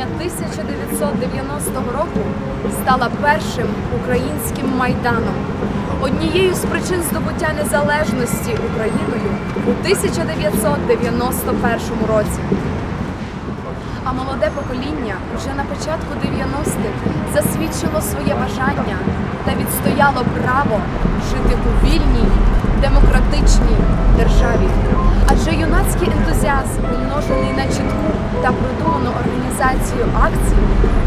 жовтня 1990 року стала першим українським майданом. Однією з причин здобуття незалежності Україною у 1991 році. А молоде покоління вже на початку 90-х засвідчило своє бажання та відстояло право жити у вільній, демократичній державі. Адже юнацький організацію акцій,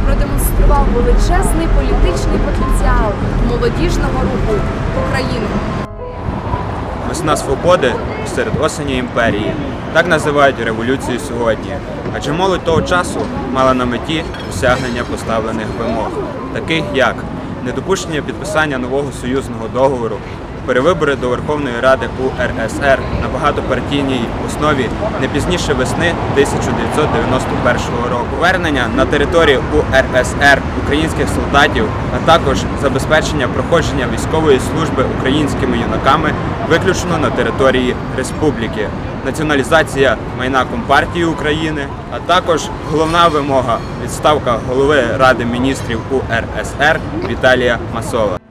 продемонстрував величезний політичний потенціал молодіжного руху України. Весна свободи серед осені імперії. Так називають революцію сьогодні. Адже молодь того часу мала на меті досягнення поставлених вимог, таких як недопущення підписання нового союзного договору, перевибори до Верховної Ради УРСР на багатопартійній основі не пізніше весни 1991 року, повернення на територію УРСР українських солдатів, а також забезпечення проходження військової служби українськими юнаками виключно на території республіки, націоналізація майна Компартії України, а також головна вимога відставка голови Ради міністрів УРСР Віталія Масова.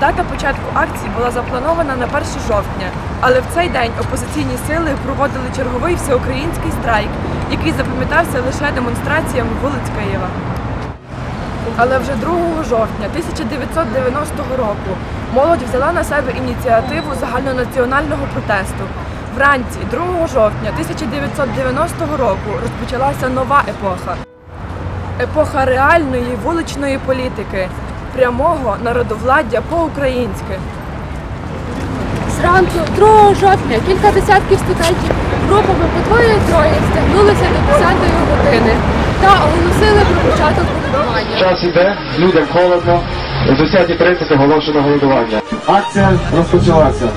Дата початку акції була запланована на 1 жовтня, але в цей день опозиційні сили проводили черговий всеукраїнський страйк, який запам'ятався лише демонстраціями вулиць Києва. Але вже 2 жовтня 1990 року молодь взяла на себе ініціативу загальнонаціонального протесту. Вранці 2 жовтня 1990 року розпочалася нова епоха. Епоха реальної вуличної політики, прямого народовладдя по-українськи. Зранку 2 жовтня кілька десятків студентів групами по двоє-троє стягнулися до 10-ї години та оголосили про початок голодування. Час іде, людям холодно, О 10.30 оголошено голодування. Акція розпочалася.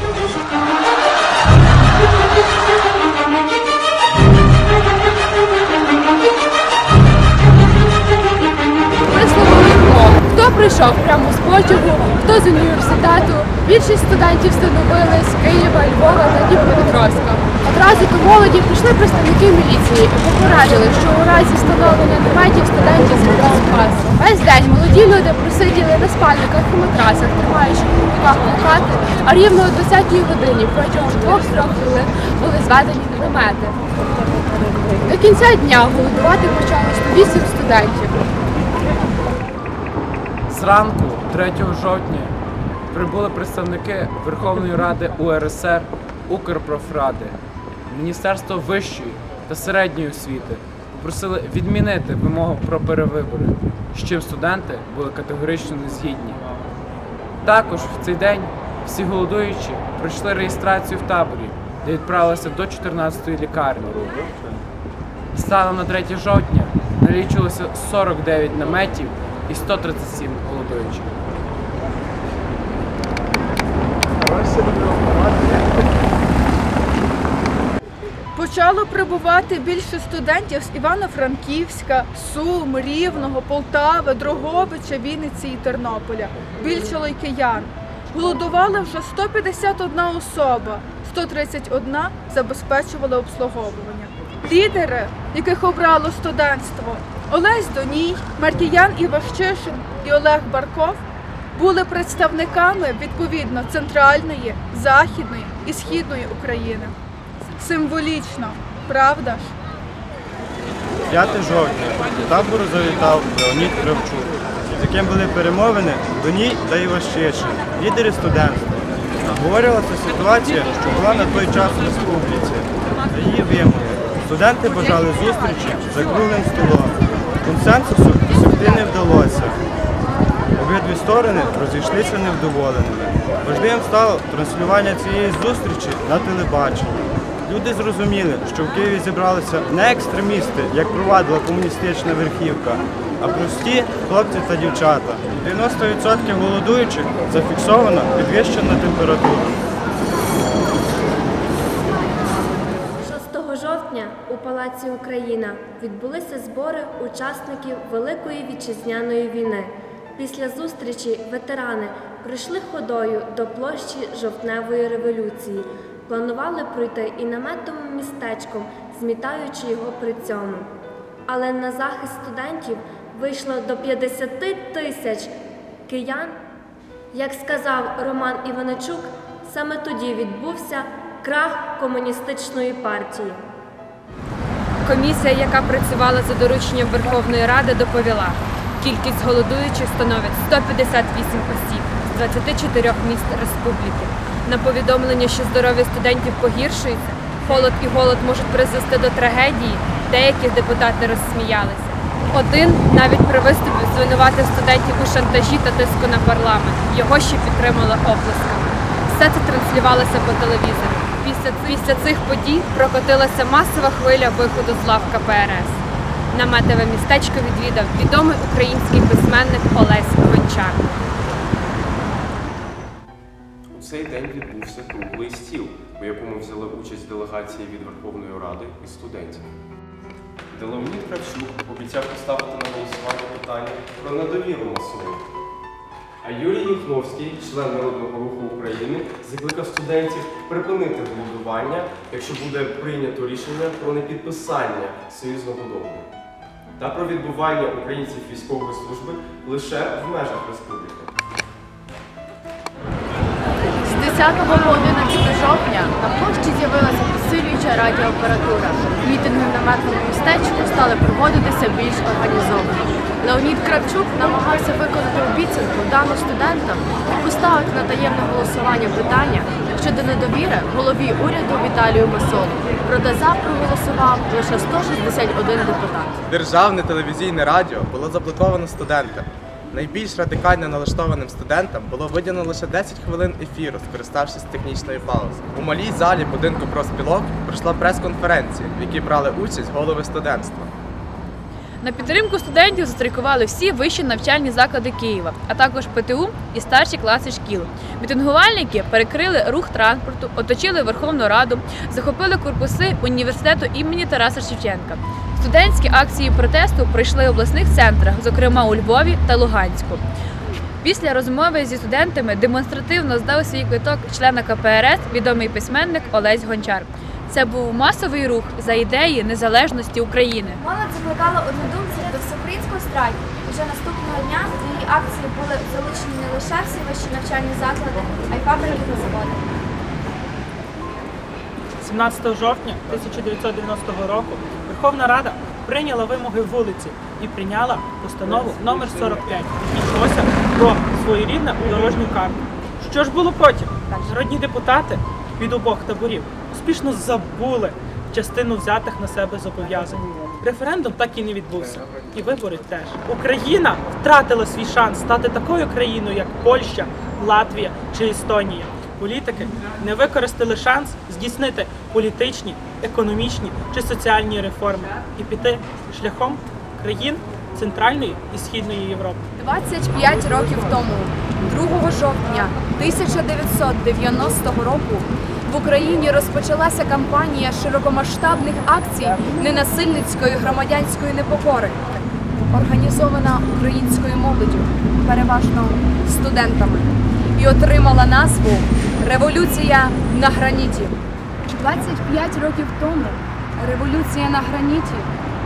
Прийшов прямо з потягу, хто з університету. Більшість студентів становили з Києва, Львова та Дніпропетровська. Одразу до молоді прийшли представники міліції і попередили, що у разі встановлення наметів студентів зібрали спас. Весь день молоді люди просиділи на спальниках і матрасах, тримаючи в руках плакати, а рівно о 20-й годині протягом двох-трьох хвилин були зведені намети. До кінця дня голодувати почало 108 студентів. Зранку 3 жовтня прибули представники Верховної Ради УРСР, Укрпрофради, Міністерство вищої та середньої освіти попросили відмінити вимогу про перевибори, з чим студенти були категорично не згідні. Також в цей день всі голодуючі пройшли реєстрацію в таборі, де відправилися до 14-ї лікарні. Станом на 3 жовтня налічилося 49 наметів і 137 голодуючих. Почало прибувати більше студентів з Івано-Франківська, Сум, Рівного, Полтави, Дрогобича, Вінниці і Тернополя. Більшало й киян. Голодували вже 151 особа, 131 забезпечували обслуговування. Лідери, яких обрало студентство, Олесь Доній, Мартіян Іващишин і Олег Барков, були представниками відповідно центральної, західної і східної України. Символічно, правда ж? 5 жовтня до табору завітав Леонід Кравчук, з яким були перемовини Доній та Іващишин, лідери студентства. Обговорювалася ситуація, що була на той час в республіці. Її вимоги. Студенти бажали зустрічі за круглим столом. Консенсусу досягти не вдалося. Обидві сторони розійшлися невдоволеними. Важливим стало транслювання цієї зустрічі на телебаченні. Люди зрозуміли, що в Києві зібралися не екстремісти, як провадила комуністична верхівка, а прості хлопці та дівчата. 90% голодуючих зафіксовано підвищена температура. 6 жовтня у Палаці Україна відбулися збори учасників Великої вітчизняної війни. Після зустрічі ветерани прийшли ходою до площі жовтневої революції. Планували пройти і наметовим містечком, змітаючи його при цьому. але на захист студентів вийшло до 50 тисяч киян. Як сказав Роман Іваничук, саме тоді відбувся крах комуністичної партії. Комісія, яка працювала за дорученням Верховної Ради, доповіла, кількість голодуючих становить 158 осіб з 24 міст республіки. На повідомлення, що здоров'я студентів погіршується, холод і голод можуть призвести до трагедії, деякі депутати розсміялися. Один навіть при виступі звинуватив студентів у шантажі та тиску на парламент. Його ще підтримали оплесками. Все це транслювалося по телевізору. Після, після цих подій прокотилася масова хвиля виходу з лав КПРС. Наметове містечко відвідав відомий український письменник Олесь Гончар. У цей день відбувся круглий стіл, у якому взяли участь делегації від Верховної Ради і студентів. Де Кравчук обіцяв поставити на голосування питання про недовіру масову. А Юрій Юхновський, член Народного руху України, закликав студентів припинити голодування, якщо буде прийнято рішення про непідписання союзного договору та про відбування українців військової служби лише в межах республіки. З 10 по 11 жовтня на площі з'явилася посилююча радіоапаратура. Мітинги в наметному містечку стали проводитися більш організовано. Леонід Кравчук намагався виконати обіцянку дану студентам і поставити на таємне голосування питання щодо недовіри голові уряду Віталію Масолу. Проте за проголосував лише 161 депутат. Державне телевізійне радіо було заблоковано студентам. Найбільш радикально налаштованим студентам було виділено лише 10 хвилин ефіру, скориставшись технічною паузою. У малій залі будинку профспілок пройшла прес-конференція, в якій брали участь голови студентства. На підтримку студентів застрайкували всі вищі навчальні заклади Києва, а також ПТУ і старші класи шкіл. Мітингувальники перекрили рух транспорту, оточили Верховну Раду, захопили корпуси університету імені Тараса Шевченка. Студентські акції протесту пройшли в обласних центрах, зокрема у Львові та Луганську. Після розмови зі студентами демонстративно здав свій квиток члена КПРС відомий письменник Олесь Гончар. Це був масовий рух за ідеї незалежності України. Молодь закликала однодумців до всеукраїнського страйку. Уже наступного дня до її акції були залучені не лише всі вищі навчальні заклади, а й фабрики та заводи. 17 жовтня 1990 року Верховна Рада прийняла вимоги вулиці і прийняла постанову номер 45, який йшлося про своєрідну дорожню карту. Що ж було потім? Народні депутати від обох таборів успішно забули частину взятих на себе зобов'язань. Референдум так і не відбувся, і вибори теж. Україна втратила свій шанс стати такою країною, як Польща, Латвія чи Естонія. Політики не використали шанс здійснити політичні, економічні чи соціальні реформи і піти шляхом країн Центральної і Східної Європи. 25 років тому, 2 жовтня 1990 року, в Україні розпочалася кампанія широкомасштабних акцій ненасильницької громадянської непокори, організована українською молоддю, переважно студентами, і отримала назву Революція на граніті. 25 років тому революція на граніті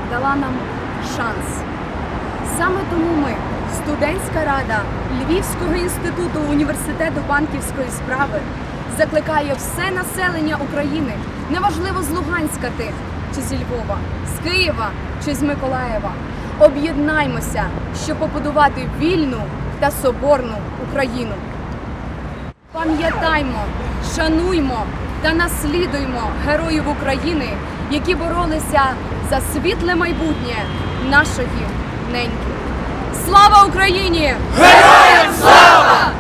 дала нам шанс. Саме тому ми, студентська рада Львівського інституту університету банківської справи, закликає все населення України, неважливо з Луганська ти чи зі Львова, з Києва чи з Миколаєва. Об'єднаймося, щоб побудувати вільну та соборну Україну. Пам'ятаймо, шануймо та наслідуймо героїв України, які боролися за світле майбутнє нашої неньки. Слава Україні! Героям слава!